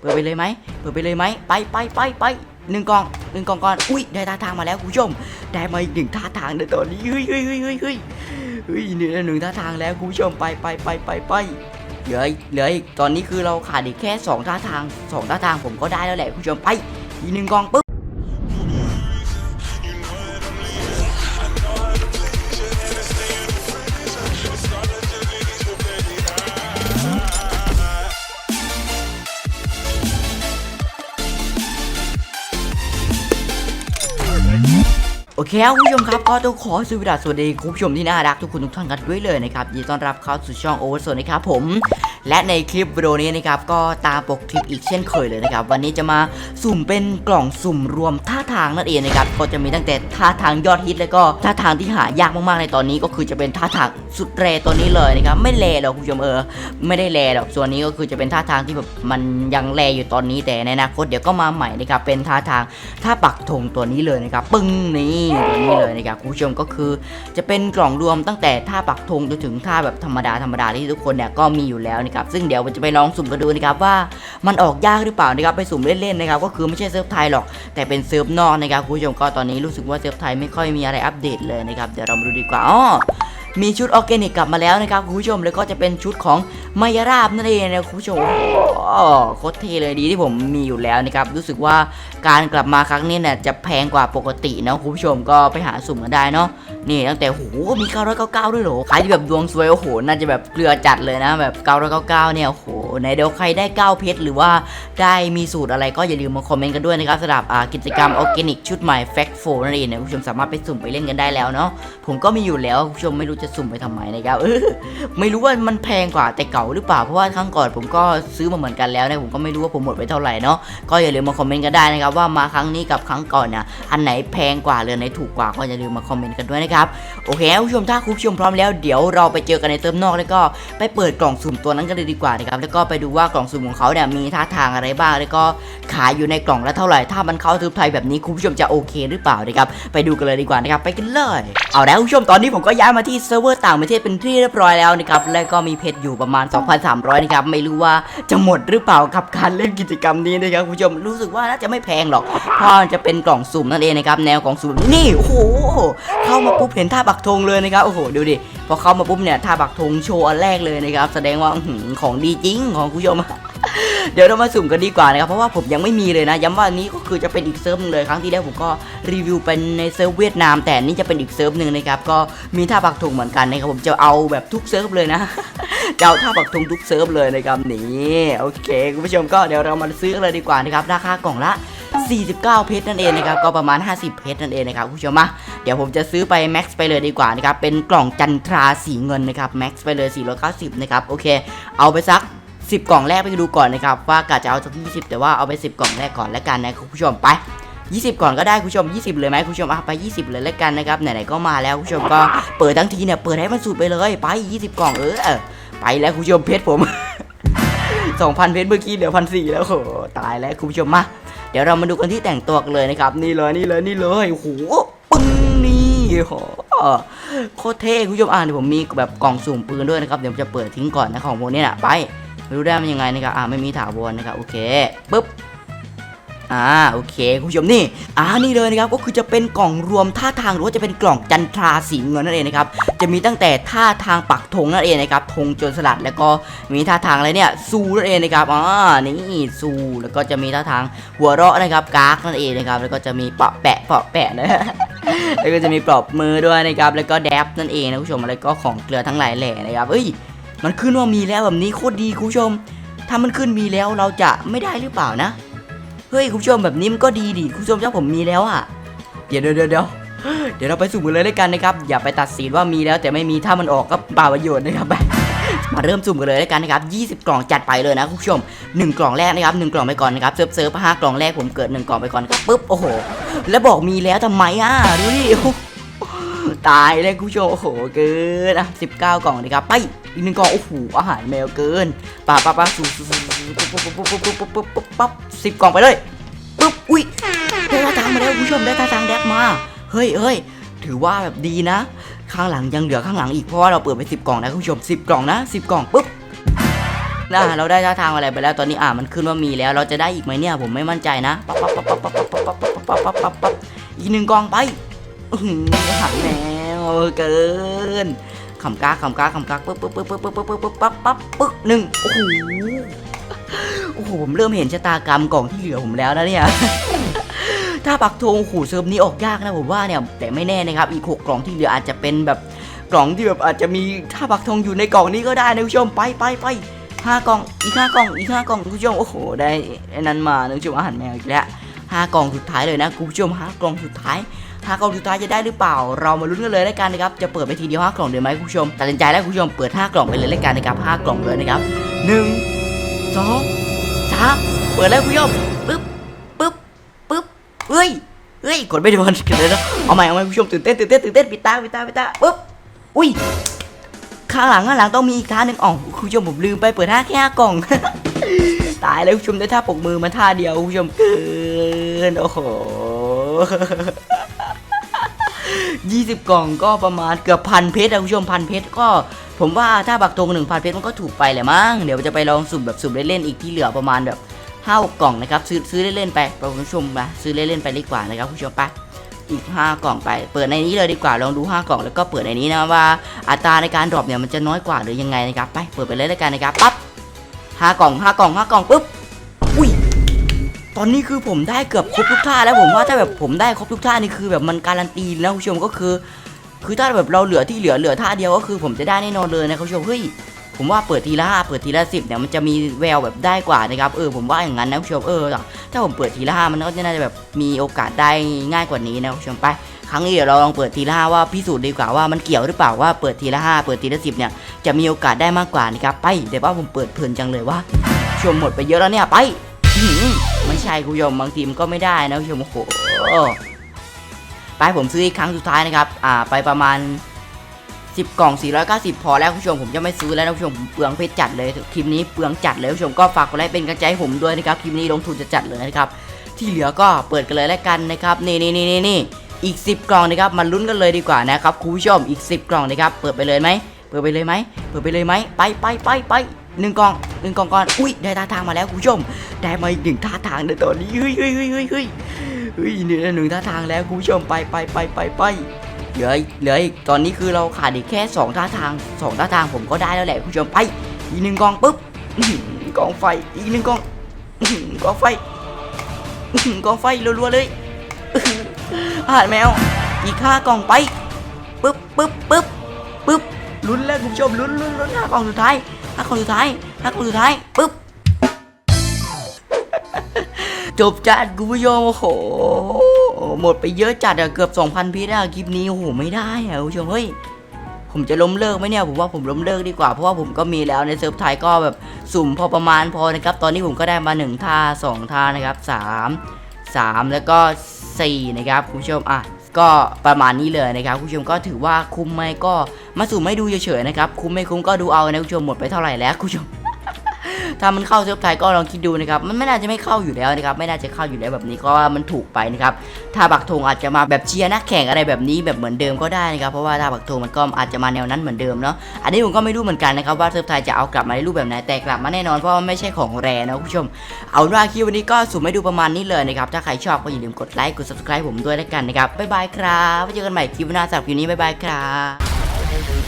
เปิดไปเลยไหมเปิดไปเลยไหมไปไปไปไปหนึ่งกองหนึ่งกองก่อนอุ้ยได้ท่าทางมาแล้วคุณผู้ชม ได้มาอีกหนึ่งท่าทางในตอนนี้เฮ้ยเฮ้ยเฮ้ยเฮ้ยเฮ้ยเฮ้ยหนึ่งหนึ่งท่าทางแล้วคุณผู้ชมไปไปไปไปไปเหลืออีกเหลืออีกตอนนี้คือเราขาดอีกแค่สองท่าทางสองท่าทางผมก็ได้แล้วแหละคุณผู้ชมไปอีกหนึ่งกองปึ๊บ โอเคครับคุณผู้ชมครับก็ต้องขอสวัสดีสวัสดีคุณผู้ชมที่น่ารักทุกคนทุกท่านกันด้วยเลยนะครับยินดีต้อนรับเข้าสู่ช่องโอเวอร์โซนนะครับผมและในคลิปวิดีโอนี้นะครับก็ตามปกคลิปอีกเช่นเคยเลยนะครับ วันนี้จะมาสุ่มเป็นกล่องสุ่มรวมท่าทางนั่นเองนะครับก็จะมีตั้งแต่ท่าทางยอดฮิตแล้วก็ท่าทางที่หายากมากๆในตอนนี้ก็คือจะเป็นท่าทางสุดแรตัวนี้เลยนะครับไม่แรหรอกคุณผู้ชมเออไม่ได้แรหรอกส่วนนี้ก็คือจะเป็นท่าทางที่แบบมันยังแรอยู่ตอนนี้แต่ในอนาคตเดี๋ยวก็มาใหม่นะครับเป็นท่าทางถ้าปักธงตัวนี้เลยนะครับปึ้งนี่ตัวนี้เลยนะครับคุณผู้ชมก็คือจะเป็นกล่องรวมตั้งแต่ท่าปักธงจนถึงท่าแบบธรรมดาธรรมดาที่ทุกคนเนี่ยก็มีอยู่แล้วนะครับซึ่งเดี๋ยวผมจะไปลองสุ่มกันดูนะครับว่ามันออกยากหรือเปล่านะครับไปสุ่มเล่นๆนะครับก็คือไม่ใช่เซิร์ฟไทยหรอก แต่เป็นเซิร์ฟนอกนะครับคุณผู้ชมก็ตอนนี้รู้สึกว่าเซิร์ฟไทยไม่ค่อยมีอะไรอัปเดตเลยนะครับเดี๋ยวเรามาดูดีกว่าอ๋อมีชุดออร์แกนิกกลับมาแล้วนะครับคุณผู้ชมแล้วก็จะเป็นชุดของมายาราบนั่นเองนะคุณผู้ชมโคตรเทเลยดีที่ผมมีอยู่แล้วนะครับรู้สึกว่าการกลับมาครั้งนี้เนี่ยจะแพงกว่าปกตินะคุณผู้ชมก็ไปหาสุ่มกันได้เนาะ นี่ตั้งแต่โหมี 999 ด้วยเหรอใครที่แบบดวงสวยโอ้โหน่าจะแบบเกลือจัดเลยนะแบบ 999 เนี่ยโอ้โหไหนเดี๋ยวใครได้ 9 เพชรหรือว่าได้มีสูตรอะไรก็อย่าลืมมาคอมเมนต์กันด้วยนะครับสำหรับกิจกรรมออร์แกนิกชุดใหม่ Fact 4นั่นเองนะคุณผู้ชมสามารถไปสุ่มไปเล่นกันได้แล้วเนาะผมก็มีอยู่แล้วคุณผู้ชมไม่รู้จะสุ่มไปทำไมนะครับเออไม่รู้ว่ามันแพงกว่าแต่เก่าหรือเปล่าเพราะว่าครั้งก่อนผมก็ซื้อมาเหมือนกันแล้วนะผมก็ไม่รู้ว่าผมหมดไปเท่าไหร่เนาะก็อย่าลืมมาคอมเมนต์กันได้นะครับว่ามาครั้งนี้กับครั้งก่อนเนี่ยอันไหนแพงกว่าหรือไหนถูกกว่าก็อย่าลืมมาคอมเมนต์กันด้วยนะครับโอเคคุณผู้ชมถ้าคุณผู้ชมพร้อมแล้วเดี๋ยวเราไปเจอกันในเติมนอกแล้วก็ไปเปิดกล่องสุ่มตัวนั้นกันเลยดีกว่านะครับแล้วก็ไปดูว่ากล่องสุ่มของเขาเนี่ยมีท่าทางอะไรบ้างแล้วก็ขายอยู่ในกล่องละเท่าไหร่ถ้ามันเข้าทึบไทยแบบนี้คุณผู้ชมจะโอเคหรือเปล่านะครับไปดูกันเลยดีกว่านะครับไปกันเลยเอาแล้วคุณผู้ชมตอนนี้ผมก็ย้ายมาที่เซิร์ฟเวอร์ต่างประเทศเป็นที่เรียบร้อยแล้วนะครับแล้วก็มีเพชรอยู่ประมาณ 2,300นะครับไม่รู้ว่าจะหมดหรือเปล่ากับการเล่นกิจกรรมนี้นะครับคุณผู้ชมรู้สึกว่าน่าจะไม่แพงหรอกเพราะจะเป็นกล่องสุ่มนั่นเองนะครับแนวของสุ่มนี่โอ้โหเข้ามาปุบเห็นท่าปักธงเลยนะครับโอ้โหดูดิพอเข้ามาปุ๊บเนี่ยท่าปักธงโชว์อันแรกเลยนะครับแสดงว่าของดีจริงของคุณผู้ชมเดี๋ยวเรามาสุ่มกันดีกว่านะครับเพราะว่าผมยังไม่มีเลยนะ ย้ำว่านี้ก็คือจะเป็นอีกเซิร์ฟหนึงเลยครั้งที่แล้วผมก็รีวิวเป็นในเซิร์ฟเวียดนาม แต่นี่จะเป็นอีกเซิร์ฟหนึ่งนะครับก็มีท่าปักธงเหมือนกันนะครับผมจะเอาแบบทุกเซิร์ฟเลยนะจะเอาท่าปักธงทุกเซิร์ฟเลยนะครับนี่โอเคคุณผู้ชมก็เดี๋ยวเรามาซื้อเลยดีกว่านะครับราคากล่องละ 49 เพชรนั่นเองนะครับก็ประมาณ 50 เพชรนั่นเองนะครับคุณผู้ชมมาเดี๋ยวผมจะซื้อไปแม็กซ์ไปเลยดีกว่านะครับเป็นกล่องจันทราสีเงินนะครับแม็กซ์ไปเลย 490 นะครับโอเค เอาไปสัก 10 กล่องแรกไปดูก่อนนะครับว่ากะจะเอาสัก 20 แต่ว่าเอาไป 10 กล่องแรกก่อนแล้วกันนะคุณผู้ชมไป20 ก่อนก็ได้คุณผู้ชม 20 เลยไหมคุณผู้ชมอะไป 20 เลยแล้วกันนะครับไหนๆก็มาแล้วคุณผู้ชมก็เปิดทั้งทีเนี่ยเปิดให้มันสุดไปเลยไป 20 กล่องเออไปแล้วคุณผู้ชมเพชรผม 2,000 เพชรเมื่อกี้เหลือพันสี่แล้วโหตายแล้วคุณผู้ชมมาเดี๋ยวเรามาดูกันที่แต่งตัวกันเลยนะครับ นี่เลยนี่เลยนี่เลยโอ้โหปึ้งนี่โหโคตรเท่คุณผู้ชมอ่านเดี๋ยวผมมีแบบกล่องสุ่มปืนด้วยนะครับเดี๋ยวผมจะเปิดทิ้งก่อนนะของพวกนี้นะไปไม่รู้ได้มันยังไงนะครับอ่าไม่มีถาวรนะครับโอเคปึ๊บ อ่าโอเคคุณผู้ชมนี่อ่านี่เลยนะครับก็คือจะเป็นกล่องรวมท่าทางหรือว่าจะเป็นกล่องจันทราสีเงินนั่นเองนะครับจะมีตั้งแต่ท่าทางปักธงนั่นเองนะครับธงโจรสลัดแล้วก็มีท่าทางอะไรเนี่ยซูนั่นเองนะครับอ่านี่ซูแล้วก็จะมีท่าทางหัวเราะนะครับกากนั่นเองนะครับแล้วก็จะมีเปาะแปะเปาะแปะนะแล้วก็จะมีปลอบมือด้วยนะครับแล้วก็แดบนั่นเองนะคุณผู้ชมแล้วก็ของเกลือทั้งหลายแหล่นะครับเอ้ยมันขึ้นว่ามีแล้วแบบนี้โคตรดีคุณผู้ชม ถ้ามันขึ้นมีแล้วเราจะไม่ได้หรือเปล่านะ เฮ้ยคุณผู้ชมแบบนี้มันก็ดีดิคุณผู้ชมถ้าผมมีแล้วอะเดี๋ยวเดี๋ยวเดี๋ยวเดี๋ยวเราไปสุ่มกันเลยด้วยกันนะครับ อย่าไปตัดสินว่ามีแล้วแต่ไม่มีถ้ามันออกก็เปล่าประโยชน์นะครับมาเริ่มสุ่มกันเลยด้วยกันนะครับ20 กล่องจัดไปเลยนะคุณผู้ชม 1 กล่องแรกนะครับ1กล่องไปก่อนนะครับเซิร์ฟเซิร์ฟห้ากล่องแรกผมเกิด 1 กล่องไปก่อนครับปุ๊บโอ้โห แล้วบอกมีแล้วทำไมอะดูดิตายเลยคุณผู้ชมโอ้โหเกินอะ19 กล่องนะครับไป อีกหนึ่งกองโอ้โหอาหารแมวเกินป่าป่าป่าสูสูสูปุ๊บปุ๊บปุ๊บปุ๊บปุ๊บปุ๊บปุ๊บปุ๊บสิบกล่องไปเลยปุ๊บอุ้ยได้ท่าทางมาแล้วคุณผู้ชมได้ท่าทางแดกมาเฮ้ยเฮ้ยถือว่าแบบดีนะ ข้างหลังยังเหลือข้างหลังอีกเพราะว่าเราเปิดไป10กล่องนะคุณผู้ชม10กล่องนะ10กล่องปุ๊บนะเราได้ท่าทางอะไรไปแล้วตอนนี้อ่ามันขึ้นว่ามีแล้วเราจะได้อีกไหมเนี่ยผมไม่มั่นใจนะปั๊บปั๊บปั๊บปั๊บปั๊บปั๊บปั๊บปั๊บปั๊บปั๊บปั๊บอีกหนึ่งกองไปอื้อหือหักแนวเกิน ขำกากขำกากขำกากปึ๊บปึ๊บปึ๊บปึ๊บปึ๊บปึ๊บปึ๊บปั๊บปั๊บปึ๊บหนึ่งโอ้โหโอ้โหผมเริ่มเห็นชะตากรรมกล่องที่เหลือผมแล้วนะเนี่ยถ้าปักธงโอ้โหเซิร์ฟนี้ออกยากนะผมว่าเนี่ยแต่ไม่แน่นะครับอีกหกกล่องที่เหลืออาจจะเป็นแบบกล่องที่แบบอาจจะมีท่าปักธงอยู่ในกล่องนี้ก็ได้นะคุณผู้ชมไปไปไปห้ากล่องอีกห้ากล่องอีกห้ากล่องคุณผู้ชมโอ้โหได้นั้นมาคุณผู้ชมอาหารแมวอีกแล้วห้ากล่องสุดท้ายเลยนะคุณผู้ชมห้ากล่องสุดท้าย ห้ากล่องสุดท้ายจะได้หรือเปล่า เรามาลุ้นกันเลยแล้วกันนะครับ จะเปิดไปทีเดียวห้ากล่องเดี๋ยวไหมคุณผู้ชมตัดสินใจแล้วคุณผู้ชมเปิดห้ากล่องไปเลยแล้วกันนะครับห้ากล่องเลยนะครับหนึ่งสองสามเปิดแล้วคุณผู้ชมปึ๊บปึ๊บปึ๊บเฮ้ยเฮ้ยกดไม่โดนกันเลยนะเอาใหม่เอาใหม่คุณผู้ชมตื่นเต้นตื่นเต้นตื่นเต้นปิดตาปิดตาปิดตาปุ๊บอุ้ยข้างหลังข้างหลังต้องมีอีกท่าหนึ่งอ๋อคุณผู้ชมผมลืมไปเปิดท่าแค่ห้ากล่องตายแล้วคุณผู้ชมได้ท่าปกมือมาท่าเดียวคุณผู้ชมเกินโอ้โห ยี่สิบกล่องก็ประมาณเกือบพันเพชรนะคุณผู้ชมพันเพชรก็ ผมว่าถ้าบักธงหนึ่งพันเพชรมันก็ถูกไปแหละมั้งเดี๋ยวจะไปลองสุ่มแบบสุ่มเล่นๆอีกที่เหลือประมาณแบบห้ากล่องนะครับซื้อซื้อเล่นๆไปคุณผู้ชมไปซื้อเล่นๆไปดีกว่านะครับคุณผู้ชมไปอีก 5 กล่องไป เปิดในนี้เลยดีกว่า ลองดู 5 กล่องแล้วก็เปิดในนี้นะว่าอัตราในการดรอปเนี่ยมันจะน้อยกว่าหรือยังไงนะครับ ไป เปิดไปเลยแล้วกันนะครับ ปั๊บห้ากล่องห้ากล่องห้ากล่อง ปุ๊บ ตอนนี้คือผมได้เกือบครบทุกท่าแล้วผมว่าถ้าแบบผมได้ครบทุกท่านี่คือแบบมันการันตีแล้วคุณผู้ชมก็คือ คือถ้าแบบเราเหลือที่เหลือเหลือท่าเดียวก็คือผมจะได้แน่นอนเลยนะคุณผู้ชมเฮ้ยผมว่าเปิดทีละห้าเปิดทีละสิบเนี่ยมันจะมีแววแบบได้กว่านะครับเออผมว่าอย่างนั้นนะคุณผู้ชมเออถ้าผมเปิดทีละห้ามันก็จะน่าจะแบบมีโอกาสได้ง่ายกว่านี้นะคุณผู้ชมไปครั้งนี้เดี๋ยวเราลองเปิดทีละห้าว่าพิสูจน์ดีกว่าว่ามันเกี่ยวหรือเปล่าว่าเปิดทีละห้าเปิดทีละสิบเนี่ยจะมีโอกาสได้มากกว่านะครับไปเดี๋ยวว่าผมเปิดเพลินจังเลยว่าชมหมดไปเยอะแล้วเนี่ยไป ช่คุณผู้ชมบางทีมันก็ไม่ได้นะคุณผู้ชมโอ้โหไปผมซื้ออีกครั้งสุดท้ายนะครับ อ่า ไปประมาณ 10 กล่อง 490 พอแล้วคุณผู้ชมผมจะไม่ซื้อแล้วนะคุณผู้ชมผมเปลืองเพชรจัดเลยคลิปนี้เปลืองจัดเลยคุณผู้ชมก็ฝากกดไลค์เป็นกำลังใจให้ผมด้วยนะครับคลิปนี้ลงทุนจะจัดเลยนะครับ ที่เหลือก็เปิดกันเลยแล้วกันนะครับนี่นี่นี่นี่นี่อีก 10 กล่องนะครับมาลุ้นกันเลยดีกว่านะครับคุณผู้ชมอีก 10 กล่องนะครับเปิดไปเลยไหมเปิดไปเลยไหมเปิดไปเลยไหมไปไปไปไป หนึ่งกล่องหนึ่งกล่องก่อนอุ้ยได้ท่าทางมาแล้วคุณผู้ชม ได้มาอีกหนึ่งท่าทางในตอนนี้เฮ้ยเฮ้ยเฮ้ยเฮ้ยเฮ้ยเฮ้ยเนี่ยหนึ่งท่าทางแล้วคุณผู้ชมไปไปไปไปไปเหลืออีกเหลืออีกตอนนี้คือเราขาดอีกแค่2ท่าทาง2ท่าทางผมก็ได้แล้วแหละคุณผู้ชมไป อีกหนึ่งกองปุ๊บอื้อหือกองไฟอีกหนึ่งกองอื้อหือกองไฟอื้อหือกองไฟรัวๆเลยอาหารแมวอีกห้ากล่องไปปุ๊บปุ๊บปุ๊บปุ๊บลุ้นแล้วคุณผู้ชมลุ้นลุ้นลุ้นห้ากล่องสุดท้าย ห้ากล่องสุดท้ายห้ากล่องสุดท้ายปุ๊บ จบจัดคุณผู้ชมโอ้โห หมดไปเยอะจัดอะเกือบ 2,000พีอะคลิปนี้โอ้โหไม่ได้อะคุณผู้ชมเฮ้ยผมจะล้มเลิกไหมเนี่ยผมว่าผมล้มเลิกดีกว่าเพราะว่าผมก็มีแล้วในเซิร์ฟไทยก็แบบสุ่มพอประมาณพอนะครับ ตอนนี้ผมก็ได้มา 1ท่า2ท่านะครับ 3 3 แล้วก็ 4 นะครับคุณผู้ชมอะ ก็ประมาณนี้เลยนะครับคุณผู้ชมก็ถือว่าคุ้มไหมก็มาสู่ไม่ดูเฉยๆนะครับคุ้มไม่คุ้มก็ดูเอานะคุณผู้ชมหมดไปเท่าไหร่แล้วคุณผู้ชม ถ้ามันเข้าเซิร์ฟไทยก็ลองคิดดูนะครับมันไม่น่าจะไม่เข้าอยู่แล้วนะครับไม่น่าจะเข้าอยู่แล้วแบบนี้ก็ว่ามันถูกไปนะครับถ้าบักธงอาจจะมาแบบเชียร์นักแข่งอะไรแบบนี้แบบเหมือนเดิมก็ได้นะครับเพราะว่าถ้าบักธงมันก็อาจจะมาแนวนั้นเหมือนเดิมเนาะอันนี้ผมก็ไม่รู้เหมือนกันนะครับว่าเซิร์ฟไทยจะเอากลับมาในรูปแบบไหนแต่กลับมาแน่นอนเพราะว่าไม่ใช่ของแรนะคุณผู้ชม เอาว่าคลิปวันนี้ก็สุ่มให้ดูประมาณนี้เลยนะครับถ้าใครชอบก็อย่าลืมกดไลค์กด subscribe ผมด้วยแล้วกันนะครับบ๊ายบายครับไว้เจอกันใหม่คลิปหน้าสำหรับคลิปนี้บ๊ายบายครับ